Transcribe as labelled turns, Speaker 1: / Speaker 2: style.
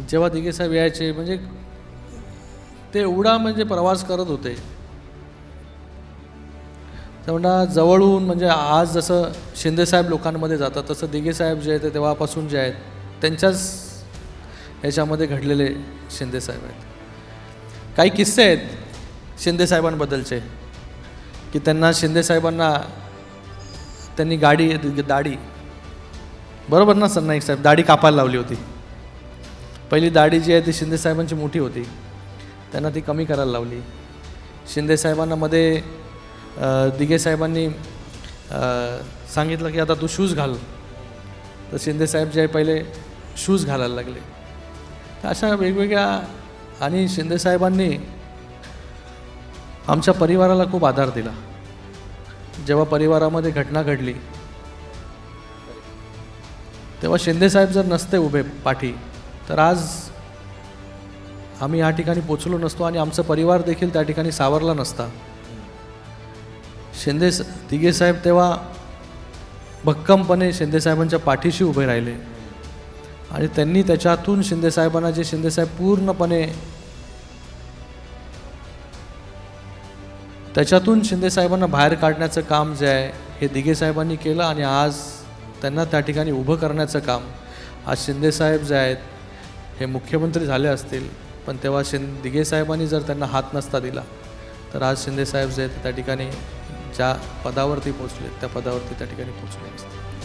Speaker 1: जेव्हा दिघे साहेब यायचे म्हणजे ते एवढा म्हणजे प्रवास करत होते. तेवढा जवळून म्हणजे आज जसं शिंदेसाहेब लोकांमध्ये जातात तसं दिघेसाहेब जे आहेत ते तेव्हापासून जे आहेत त्यांच्याच ह्याच्यामध्ये घडलेले शिंदेसाहेब आहेत. काही किस्से आहेत शिंदेसाहेबांबद्दलचे की त्यांना शिंदेसाहेबांना त्यांनी गाडी दाढी बरोबर ना सरनाईक साहेब? दाढी कापायला लावली होती. पहिली दाढी जी आहे ती शिंदेसाहेबांची मोठी होती. त्यांना ती कमी करायला लावली. शिंदेसाहेबांना मध्ये अ, दिघे साहेबांनी सांगितलं की आता तू शूज घाल. तर शिंदेसाहेब जे आहे पहिले शूज घालायला लागले. तर अशा वेगवेगळ्या आणि शिंदेसाहेबांनी आमच्या परिवाराला खूप आधार दिला. जेव्हा परिवारामध्ये घटना घडली तेव्हा शिंदेसाहेब जर नसते उभे पाठी तर आज आम्ही या ठिकाणी पोचलो नसतो आणि आमचा परिवार देखील त्या ठिकाणी सावरला नसता. शिंदे तिघे साहेब तेव्हा भक्कमपणे शिंदेसाहेबांच्या पाठीशी उभे राहिले. आणि त्यांनी त्याच्यातून शिंदेसाहेबांना जे शिंदेसाहेब पूर्णपणे त्याच्यातून शिंदेसाहेबांना बाहेर काढण्याचं काम जे आहे हे दिघे साहेबांनी केलं आणि आज त्यांना त्या ठिकाणी उभं करण्याचं काम आज शिंदेसाहेब जे आहेत हे मुख्यमंत्री झाले असतील पण तेव्हा शिंद दिघे साहेबांनी जर त्यांना हात नसता दिला तर आज शिंदेसाहेब जे आहेत त्या ठिकाणी ज्या पदावरती पोचले त्या पदावरती त्या ठिकाणी पोचले असतील.